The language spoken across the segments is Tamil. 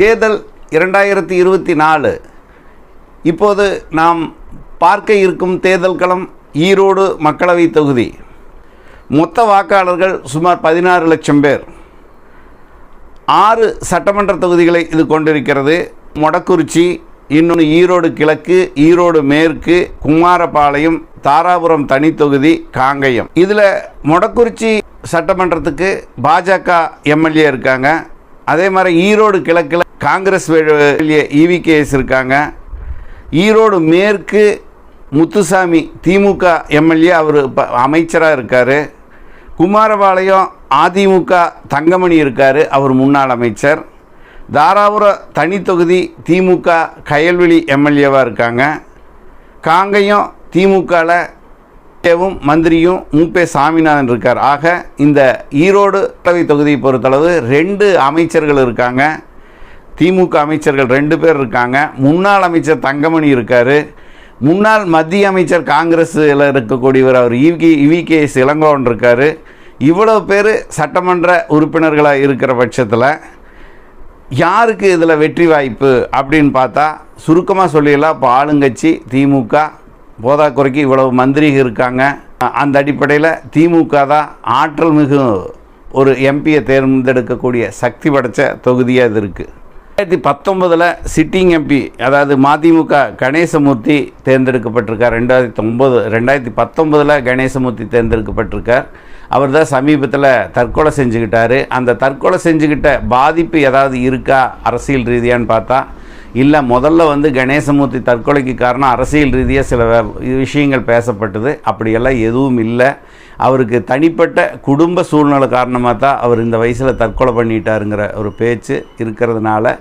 தேர்தல் இரண்டாயிரத்தி இருபத்தி நாலு. இப்போது நாம் பார்க்க இருக்கும் தேர்தல் களம் ஈரோடு மக்களவை தொகுதி. மொத்த வாக்காளர்கள் சுமார் பதினாறு லட்சம் பேர். ஆறு சட்டமன்ற தொகுதிகளை இது கொண்டிருக்கிறது. மொடக்குறிச்சி இன்னொன்று ஈரோடு கிழக்கு ஈரோடு மேற்கு குமாரபாளையம் தாராபுரம் தனித்தொகுதி காங்கயம். இதில் மொடக்குறிச்சி சட்டமன்றத்துக்கு பாஜக எம்எல்ஏ இருக்காங்க. அதே மாதிரி ஈரோடு கிழக்கில் காங்கிரஸ் இவி கேஎஸ் இருக்காங்க. ஈரோடு மேற்கு முத்துசாமி திமுக எம்எல்ஏ அவர் அமைச்சராக இருக்கார். குமாரபாளையம் அதிமுக தங்கமணி இருக்கார் அவர் முன்னாள் அமைச்சர். தாராபுர தனி தொகுதி திமுக கயல்வெளி எம்எல்ஏவாக இருக்காங்க. காங்கையும் திமுகவில் மந்திரியும் மூப்பே சாமிநாதன் இருக்கார். ஆக இந்த ஈரோடு தொகுதியை பொறுத்தளவு ரெண்டு அமைச்சர்கள் இருக்காங்க. திமுக அமைச்சர்கள் ரெண்டு பேர் இருக்காங்க. முன்னாள் அமைச்சர் தங்கமணி இருக்கார். முன்னாள் மத்திய அமைச்சர் காங்கிரஸில் இருக்கக்கூடியவர் அவர் இவி இவிகேஎஸ் இளங்கோவன் இருக்கார். இவ்வளோ பேர் சட்டமன்ற உறுப்பினர்களாக இருக்கிற பட்சத்தில் யாருக்கு இதில் வெற்றி வாய்ப்பு அப்படின்னு பார்த்தா சுருக்கமாக சொல்லிடலாம். இப்போ ஆளுங்கட்சி திமுக போதாக்குறைக்கு இவ்வளவு மந்திரிகள் இருக்காங்க. அந்த அடிப்படையில் திமுக தான் ஆற்றல் மிகு ஒரு எம்பியை தேர்ந்தெடுக்கக்கூடிய சக்தி படைத்த தொகுதியாக இது இருக்குது ரெண்டாயிரத்தி பத்தொன்பதில் சிட்டிங் எம்பி அதாவது மதிமுக கணேசமூர்த்தி தேர்ந்தெடுக்கப்பட்டிருக்கார். ரெண்டாயிரத்தி ஒம்பது ரெண்டாயிரத்தி பத்தொன்பதில் கணேசமூர்த்தி தேர்ந்தெடுக்கப்பட்டிருக்கார். அவர் தான் சமீபத்தில் தற்கொலை செஞ்சுக்கிட்டார். அந்த தற்கொலை செஞ்சுக்கிட்ட பாதிப்பு ஏதாவது இருக்கா அரசியல் ரீதியான்னு பார்த்தா? இல்லை முதல்ல வந்து கணேசமூர்த்தி தற்கொலைக்கு காரணம் அரசியல் ரீதியாக சில விஷயங்கள் பேசப்பட்டது. அப்படியெல்லாம் எதுவும் இல்லை. அவருக்கு தனிப்பட்ட குடும்ப சூழ்நிலை காரணமாக தான் அவர் இந்த வயசில் தற்கொலை பண்ணிட்டாருங்கிற ஒரு பேச்சு இருக்கிறதுனால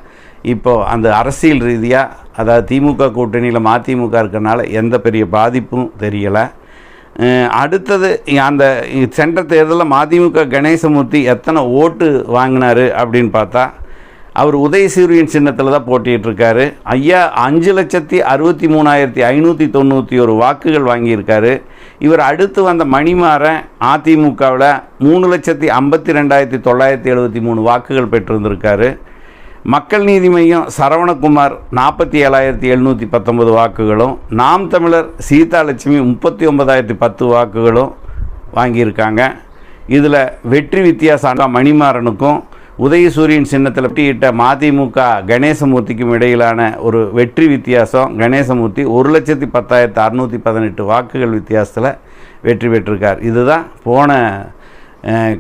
இப்போ அந்த அரசியல் ரீதியாக அதாவது திமுக கூட்டணியில் மதிமுக இருக்கிறனால எந்த பெரிய பாதிப்பும் தெரியலை. அடுத்தது அந்த சென்ற தேர்தலில் மதிமுக கணேசமூர்த்தி எத்தனை ஓட்டு வாங்கினாரு அப்படின்னு பார்த்தா அவர் உதயசூரியன் சின்னத்தில் தான் போட்டிகிட்ருக்காரு ஐயா அஞ்சு லட்சத்தி அறுபத்தி மூணாயிரத்தி ஐநூற்றி தொண்ணூற்றி ஒரு வாக்குகள் வாங்கியிருக்காரு. இவர் அடுத்து வந்த மணிமாறன் அதிமுகவில் மூணு லட்சத்தி ஐம்பத்தி ரெண்டாயிரத்தி தொள்ளாயிரத்தி எழுபத்தி மூணு வாக்குகள் பெற்றிருந்திருக்காரு. மக்கள் நீதி மையம் சரவணகுமார் நாற்பத்தி ஏழாயிரத்தி எழுநூற்றி பத்தொன்பது வாக்குகளும் நாம் தமிழர் சீதாலட்சுமி முப்பத்தி ஒன்பதாயிரத்தி பத்து வாக்குகளும் வாங்கியிருக்காங்க. இதில் வெற்றி வித்தியாசம் மணிமாறனுக்கும் உதயசூரியன் சின்னத்தில் போட்டியிட்ட மதிமுக கணேசமூர்த்திக்கும் இடையிலான ஒரு வெற்றி வித்தியாசம். கணேசமூர்த்தி ஒரு லட்சத்தி பத்தாயிரத்து அறுநூற்றி பதினெட்டு வாக்குகள் வித்தியாசத்தில் வெற்றி பெற்றிருக்கார். இதுதான் போன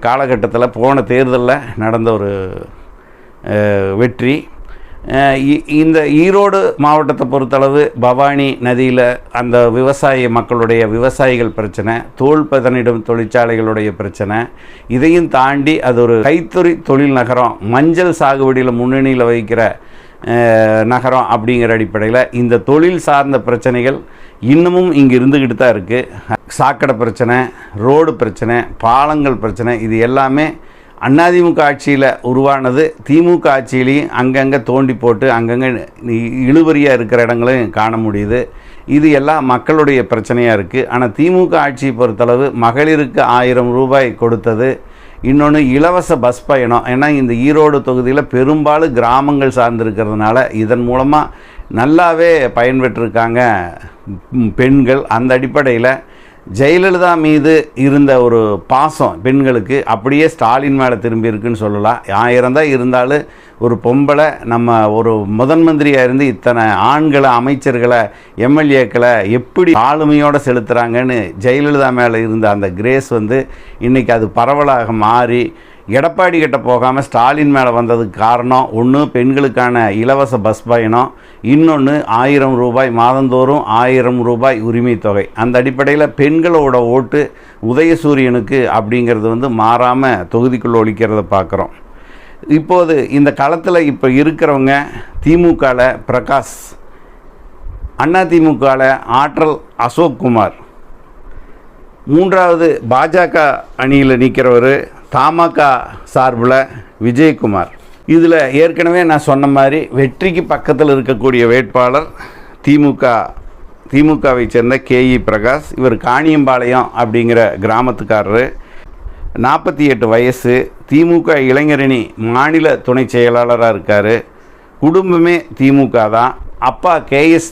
காலகட்டத்தில் போன தேர்தலில் நடந்த ஒரு வெற்றி. இந்த ஈரோடு மாவட்டத்தை பொறுத்தளவு பவானி நதியில் அந்த விவசாய மக்களுடைய விவசாயிகள் பிரச்சனை தோல் பதனிடும் தொழிற்சாலைகளுடைய பிரச்சனை இதையும் தாண்டி அது ஒரு கைத்தறி தொழில் நகரம் மஞ்சள் சாகுபடியில் முன்னணியில் வைக்கிற நகரம் அப்படிங்கிற அடிப்படையில் இந்த தொழில் சார்ந்த பிரச்சனைகள் இன்னமும் இங்கே இருந்துக்கிட்டு தான் இருக்குது சாக்கடை பிரச்சனை ரோடு பிரச்சனை பாலங்கள் பிரச்சனை இது எல்லாமே அதிமுக ஆட்சியில் உருவானது திமுக ஆட்சியிலையும் அங்கங்கே தோண்டி போட்டு அங்கங்கே இழுபறியாக இருக்கிற இடங்களையும் காண முடியுது. இது எல்லாம் மக்களுடைய பிரச்சனையாக இருக்குது ஆனால் திமுக ஆட்சியை பொறுத்தளவு மகளிருக்கு ஆயிரம் ரூபாய் கொடுத்தது. இன்னொன்று இலவச பஸ் பயணம். ஏன்னா இந்த ஈரோடு தொகுதியில் பெரும்பாலும் கிராமங்கள் சார்ந்திருக்கிறதுனால இதன் மூலமாக நல்லாவே பயன்பெற்றிருக்காங்க பெண்கள். அந்த அடிப்படையில் ஜெயலலிதா மீது இருந்த ஒரு பாசம் பெண்களுக்கு அப்படியே ஸ்டாலின் மேலே திரும்பி இருக்குன்னு சொல்லலாம். ஆயிரம் தான் இருந்தாலும் ஒரு பொம்பளை நம்ம ஒரு முதன் மந்திரியாக இருந்து இத்தனை ஆண்களை அமைச்சர்களை எம்எல்ஏக்களை எப்படி ஆளுமையோடு செலுத்துகிறாங்கன்னு ஜெயலலிதா மேலே இருந்த அந்த கிரேஸ் வந்து இன்றைக்கி அது பரவலாக மாறி எடப்பாடி கிட்ட போகாமல் ஸ்டாலின் மேலே வந்ததுக்கு காரணம் ஒன்று பெண்களுக்கான இலவச பஸ் பயணம் இன்னொன்று ஆயிரம் ரூபாய் மாதந்தோறும் ஆயிரம் ரூபாய் உரிமை தொகை. அந்த அடிப்படையில் பெண்களோட ஓட்டு உதயசூரியனுக்கு அப்படிங்கிறது வந்து மாறாமல் தொகுதிக்குள்ளே ஒழிக்கிறத பார்க்குறோம் இப்போது இந்த களத்தில் இப்போ இருக்கிறவங்க திமுகவில் பிரகாஷ் அதிமுகவில் ஆற்றல் அசோக் குமார். மூன்றாவது பாஜக அணியில் நிற்கிறவர் தமாக சார்பில் விஜயகுமார். இதில் ஏற்கனவே நான் சொன்ன மாதிரி வெற்றிக்கு பக்கத்தில் இருக்கக்கூடிய வேட்பாளர் திமுக திமுகவை சேர்ந்த கேஇ பிரகாஷ் இவர் காணியம்பாளையம் அப்படிங்கிற கிராமத்துக்காரரு. நாற்பத்தி எட்டு வயசு திமுக இளைஞரணி மாநில துணை செயலாளராக இருக்கார். குடும்பமே திமுக தான். அப்பா கேஎஸ்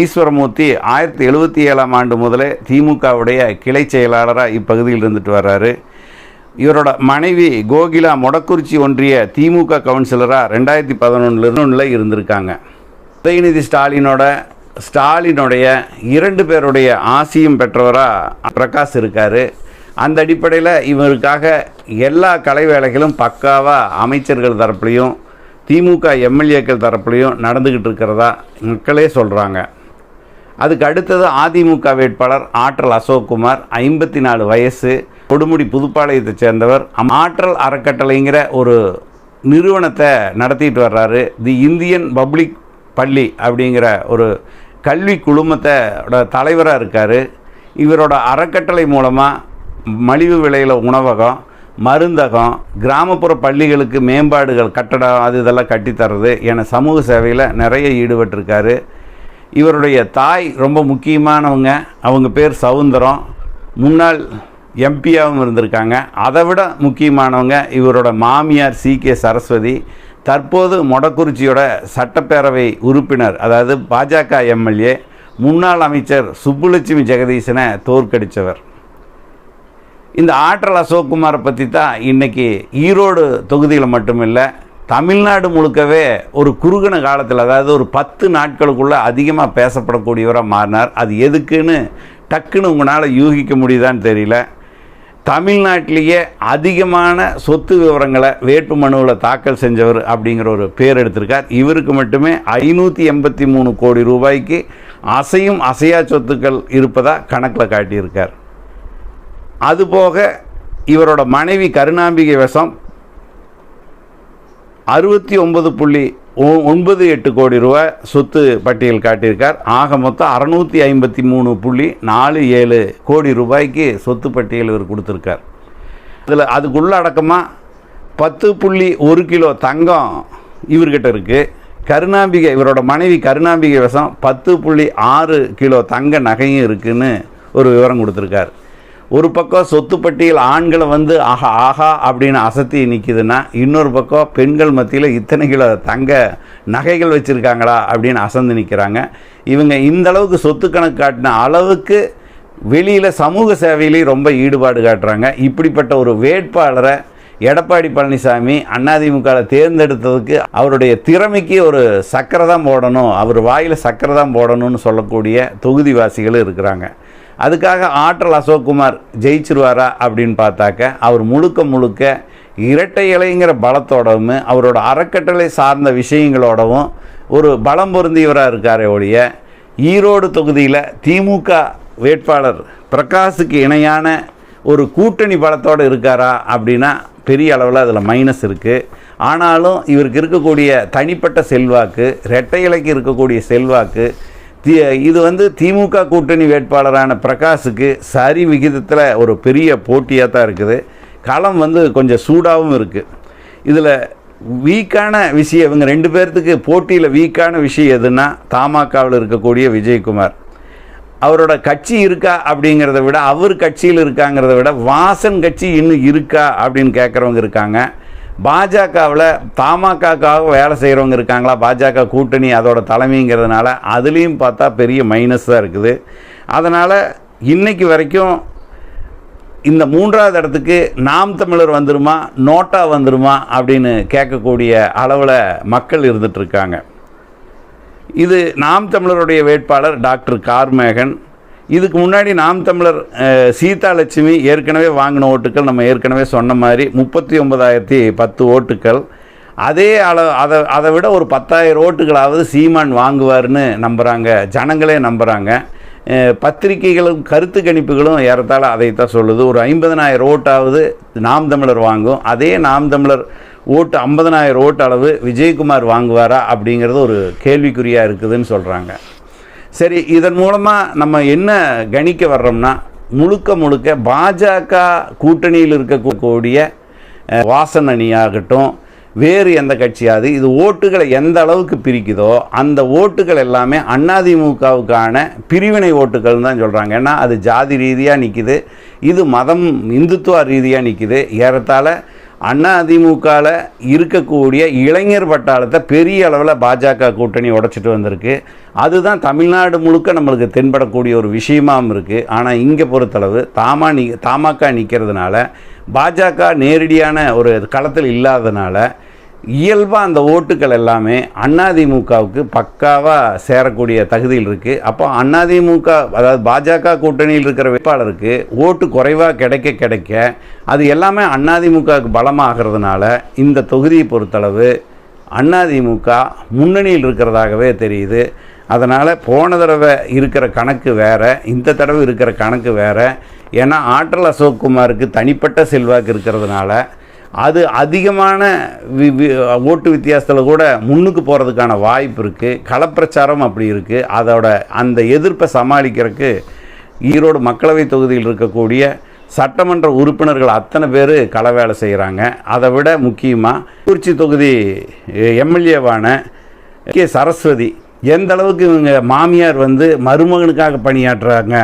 ஈஸ்வரமூர்த்தி ஆயிரத்தி எழுபத்தி ஏழாம் ஆண்டு முதலே திமுகவுடைய கிளை செயலாளராக இப்பகுதியில் இருந்துட்டு வர்றாரு. இவரோட மனைவி கோகிலா மொடக்குறிச்சி ஒன்றிய திமுக கவுன்சிலராக ரெண்டாயிரத்தி பதினொன்றில் இருந்திருக்காங்க. உதயநிதி ஸ்டாலினோட ஸ்டாலினுடைய இரண்டு பேருடைய ஆசியும் பெற்றவராக பிரகாஷ் இருக்கார். அந்த அடிப்படையில் இவருக்காக எல்லா கலை வேலைகளும் பக்காவாக அமைச்சர்கள் தரப்புலையும் திமுக எம்எல்ஏக்கள் தரப்புலையும் நடந்துக்கிட்டு இருக்கிறதா மக்களே சொல்கிறாங்க அதுக்கு அடுத்தது அதிமுக வேட்பாளர் ஆற்றல் அசோக்குமார் ஐம்பத்தி நாலு வயசு கொடுமுடி புதுப்பாளையத்தை சேர்ந்தவர். ஆற்றல் அறக்கட்டளைங்கிற ஒரு நிறுவனத்தை நடத்திட்டு வர்றாரு. தி இந்தியன் பப்ளிக் பள்ளி அப்படிங்கிற ஒரு கல்வி குழுமத்தோட தலைவராக இருக்கார். இவரோட அறக்கட்டளை மூலமாக மலிவு விலையில் உணவகம் மருந்தகம் கிராமப்புற பள்ளிகளுக்கு மேம்பாடுகள் கட்டடம் அது இதெல்லாம் கட்டித்தர்றது என சமூக சேவையில் நிறைய ஈடுபட்டிருக்காரு. இவருடைய தாய் ரொம்ப முக்கியமானவங்க. அவங்க பேர் சவுந்தரம். முன்னாள் எம்பியாகவும் இருந்திருக்காங்க. அதை விட முக்கியமானவங்க இவரோட மாமியார் சி. கே. சரஸ்வதி. தற்போது மொடக்குறிச்சியோட சட்டப்பேரவை உறுப்பினர் அதாவது பாஜக எம்எல்ஏ முன்னாள் அமைச்சர் சுப்புலட்சுமி ஜெகதீசனை தோற்கடித்தவர் இந்த ஆற்றல் அசோக்குமாரை பற்றி தான் இன்றைக்கி ஈரோடு தொகுதியில் மட்டுமில்லை தமிழ்நாடு முழுக்கவே ஒரு குறுகின காலத்தில் அதாவது ஒரு பத்து நாட்களுக்குள்ளே அதிகமாக பேசப்படக்கூடியவராக மாறினார். அது எதுக்குன்னு டக்குன்னு உங்களால் யூகிக்க முடியுதான்னு தெரியல. தமிழ்நாட்டிலேயே அதிகமான சொத்து விவரங்களை வேட்பு மனுவில் தாக்கல் செஞ்சவர் அப்படிங்கிற ஒரு பேர் எடுத்திருக்கார். இவருக்கு மட்டுமே ஐநூற்றி எண்பத்தி மூணு கோடி ரூபாய்க்கு அசையும் அசையா சொத்துக்கள் இருப்பதாக கணக்கில் காட்டியிருக்கார். அதுபோக இவரோட மனைவி கருணாம்பிகை வசம் அறுபத்தி ஒன்பது புள்ளி ஒன்பது எட்டு கோடி ரூபாய் சொத்து பட்டியல் காட்டியிருக்கார். ஆக மொத்தம் அறநூற்றி ஐம்பத்தி மூணு புள்ளி நாலு ஏழு கோடி ரூபாய்க்கு சொத்து பட்டியல் இவர் கொடுத்துருக்கார். அதில் அதுக்குள்ள அடக்கமாக பத்து புள்ளி ஒரு கிலோ தங்கம் இவர்கிட்ட இருக்குது கருணாம்பிகை இவரோட மனைவி கருணாம்பிகை வசம் பத்து புள்ளி ஆறு கிலோ தங்க நகையும் இருக்குன்னு ஒரு விவரம் கொடுத்துருக்கார். ஒரு பக்கம் சொத்து பட்டியல் ஆண்களை வந்து ஆஹா ஆஹா அப்படின்னு அசத்தி நிற்கிதுன்னா இன்னொரு பக்கம் பெண்கள் மத்தியில் இத்தனை கிலோ தங்க நகைகள் வச்சுருக்காங்களா அப்படின்னு அசந்து நிற்கிறாங்க இவங்க இந்த அளவுக்கு சொத்து கணக்கு காட்டின அளவுக்கு வெளியில் சமூக சேவையிலேயும் ரொம்ப ஈடுபாடு காட்டுறாங்க. இப்படிப்பட்ட ஒரு வேட்பாளரை எடப்பாடி பழனிசாமி அதிமுகவில் தேர்ந்தெடுத்ததுக்கு அவருடைய திறமைக்கு ஒரு சக்கரை தான் போடணும் அவர் வாயில் சக்கரை தான் போடணும்னு சொல்லக்கூடிய தொகுதிவாசிகளும் இருக்கிறாங்க. அதுக்காக ஆற்றல் அசோக்குமார் ஜெயிச்சிருவாரா அப்படின்னு பார்த்தாக்க அவர் முழுக்க முழுக்க இரட்டை இலைங்கிற பலத்தோடவும் அவரோட அறக்கட்டளை சார்ந்த விஷயங்களோடவும் ஒரு பலம் பொருந்தியவராக இருக்காரே ஒழிய ஈரோடு தொகுதியில் திமுக வேட்பாளர் பிரகாஷுக்கு இணையான ஒரு கூட்டணி பலத்தோடு இருக்காரா அப்படின்னா பெரிய அளவில் அதில் மைனஸ் இருக்குது ஆனாலும் இவருக்கு இருக்கக்கூடிய தனிப்பட்ட செல்வாக்கு இரட்டை இலைக்கு இருக்கக்கூடிய செல்வாக்கு இது வந்து திமுக கூட்டணி வேட்பாளரான பிரகாஷுக்கு சரி விகிதத்தில் ஒரு பெரிய போட்டியாக தான் இருக்குது. களம் வந்து கொஞ்சம் சூடாகவும் இருக்குது இதில் வீக்கான விஷயம் இவங்க ரெண்டு பேர்த்துக்கு போட்டியில் வீக்கான விஷயம் எதுன்னா தமாகாவில் இருக்கக்கூடிய விஜயகுமார். அவரோட கட்சி இருக்கா அப்படிங்கிறத விட அவர் கட்சியில் இருக்காங்கிறத விட வாசன் கட்சி இன்னும் இருக்கா அப்படின்னு கேட்குறவங்க இருக்காங்க. பாஜகவில் தமாகாக்காக வேலை செய்கிறவங்க இருக்காங்களா? பாஜக கூட்டணி அதோட தலைமைங்கிறதுனால அதுலேயும் பார்த்தா பெரிய மைனஸ் தான் இருக்குது. அதனால் இன்னைக்கு வரைக்கும் இந்த மூன்றாவது இடத்துக்கு நாம் தமிழர் வந்துருமா? நோட்டா வந்துருமா? அப்படின்னு கேட்கக்கூடிய அளவில் மக்கள் இருந்துகிட்ருக்காங்க இது நாம் தமிழருடைய வேட்பாளர் டாக்டர் கார்மேகன். இதுக்கு முன்னாடி நாம் தமிழர் அஹ், சீதா லட்சுமி ஏற்கனவே வாங்கின ஓட்டுக்கள் நம்ம ஏற்கனவே சொன்ன மாதிரி முப்பத்தி ஒன்பதாயிரத்தி பத்து ஓட்டுக்கள். அதே அளவு அதை அதை விட ஒரு பத்தாயிரம் ஓட்டுகளாவது சீமான் வாங்குவார்னு நம்புகிறாங்க ஜனங்களே நம்புகிறாங்க பத்திரிகைகளும் கருத்து கணிப்புகளும் ஏறத்தாழ அதைத்தான் சொல்லுது. ஒரு ஐம்பதனாயிரம் ஓட்டாவது நாம் தமிழர் வாங்கும். அதே நாம் தமிழர் ஓட்டு ஐம்பதனாயிரம் ஓட்டு அளவு விஜயகுமார் வாங்குவாரா அப்படிங்கிறது ஒரு கேள்விக்குறியாக இருக்குதுன்னு சொல்கிறாங்க சரி இதன் மூலமாக நம்ம என்ன கணிக்க வர்றோம்னா முழுக்க முழுக்க பாஜக கூட்டணியில் இருக்கக்கூடிய வாசன் அணியாகட்டும் வேறு எந்த கட்சியாவது இது ஓட்டுகளை எந்த அளவுக்கு பிரிக்குதோ அந்த ஓட்டுகள் எல்லாமே அதிமுகவுக்கான பிரிவினை ஓட்டுகள் தான் சொல்கிறாங்க ஏன்னா அது ஜாதி ரீதியாக நிற்கிது இது மதம் இந்துத்துவ ரீதியாக நிற்கிது ஏறத்தாழ அண்ணா அதிமுகவில் இருக்கக்கூடிய இளைஞர் பட்டாளத்தை பெரிய அளவில் பாஜக கூட்டணி உடைச்சிட்டு வந்திருக்கு. அதுதான் தமிழ்நாடு முழுக்க நம்மளுக்கு தென்படக்கூடிய ஒரு விஷயமாகவும் இருக்குது ஆனால் இங்கே பொறுத்தளவு தாமா நி தாமாக்கா நிற்கிறதுனால பாஜக நேரடியான ஒரு களத்தில் இல்லாததுனால இயல்பாக அந்த ஓட்டுகள் எல்லாமே அதிமுகவுக்கு பக்காவாக சேரக்கூடிய தகுதியில் இருக்குது அப்போ அதிமுக அதாவது பாஜக கூட்டணியில் இருக்கிற வேட்பாளருக்கு ஓட்டு குறைவாக கிடைக்க கிடைக்க அது எல்லாமே அதிமுகவுக்கு பலமாகிறதுனால இந்த தொகுதியை பொறுத்தளவு அதிமுக முன்னணியில் இருக்கிறதாகவே தெரியுது. அதனால் போன தடவை இருக்கிற கணக்கு வேறு இந்த தடவை இருக்கிற கணக்கு வேறு. ஏன்னா ஆற்றல் அசோக்குமாருக்கு தனிப்பட்ட செல்வாக்கு இருக்கிறதுனால அது அதிகமான வி ஓட்டு வித்தியாசத்தில் கூட முன்னுக்கு போகிறதுக்கான வாய்ப்பு இருக்குது களப்பிரச்சாரம் அப்படி இருக்குது அதோட அந்த எதிர்ப்பை சமாளிக்கிறதுக்கு ஈரோடு மக்களவை தொகுதியில் இருக்கக்கூடிய சட்டமன்ற உறுப்பினர்கள் அத்தனை பேர் கள வேலை செய்கிறாங்க அதை விட முக்கியமாக குறிச்சி தொகுதி எம்எல்ஏவான கே சரஸ்வதி எந்த அளவுக்கு இவங்க மாமியார் வந்து மருமகனுக்காக பணியாற்றுறாங்க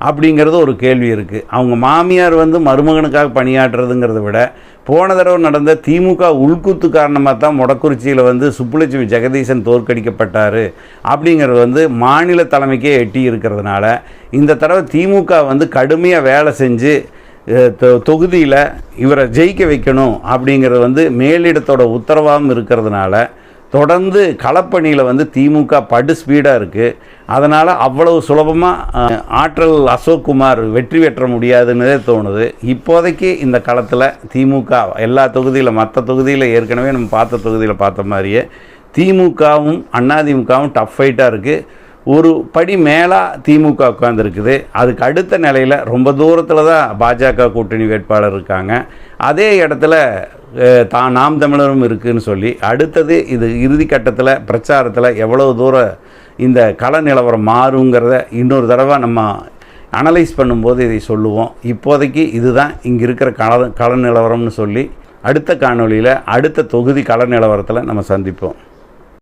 அப்படிங்கிறது ஒரு கேள்வி இருக்குது அவங்க மாமியார் வந்து மருமகனுக்காக பணியாற்றுறதுங்கிறத விட போன தடவை நடந்த திமுக உள்குத்து காரணமாக தான் மொடக்குறிச்சியில் வந்து சுப்புலட்சுமி ஜெகதீசன் தோற்கடிக்கப்பட்டார் அப்படிங்கிறது வந்து மாநில தலைமைக்கே எட்டி இருக்கிறதுனால இந்த தடவை திமுக வந்து கடுமையாக வேலை செஞ்சு தொகுதியில் இவரை ஜெயிக்க வைக்கணும் அப்படிங்கிறது வந்து மேலிடத்தோட உத்தரவாகவும் இருக்கிறதுனால தொடர்ந்து களப்பணியில் வந்து திமுக படு ஸ்பீடாக இருக்குது அதனால் அவ்வளவு சுலபமாக ஆற்றல் அசோக் குமார் வெற்றி பெற்ற முடியாதுன்னதே தோணுது. இப்போதைக்கு இந்த களத்தில் திமுக எல்லா தொகுதியில் மற்ற தொகுதியில் ஏற்கனவே நம்ம பார்த்த தொகுதியில் பார்த்த மாதிரியே திமுகவும் அதிமுகவும் டஃப் ஃபைட்டாக இருக்குது ஒரு படி மேலாக திமுக உட்காந்துருக்குது அதுக்கு அடுத்த நிலையில் ரொம்ப தூரத்தில் தான் பாஜக கூட்டணி வேட்பாளர் இருக்காங்க. அதே இடத்துல தான் நாம் தமிழரும் இருக்குதுன்னு சொல்லி அடுத்தது இது இறுதி கட்டத்தில் பிரச்சாரத்தில் எவ்வளோ தூரம் இந்த கள நிலவரம் மாறுங்கிறத இன்னொரு தடவை நம்ம அனலைஸ் பண்ணும்போது இதை சொல்லுவோம். இப்போதைக்கு இதுதான் இங்கே இருக்கிற கள கள நிலவரம்னு சொல்லி அடுத்த காணொளியில் அடுத்த தொகுதி கள நிலவரத்தில் நம்ம சந்திப்போம்.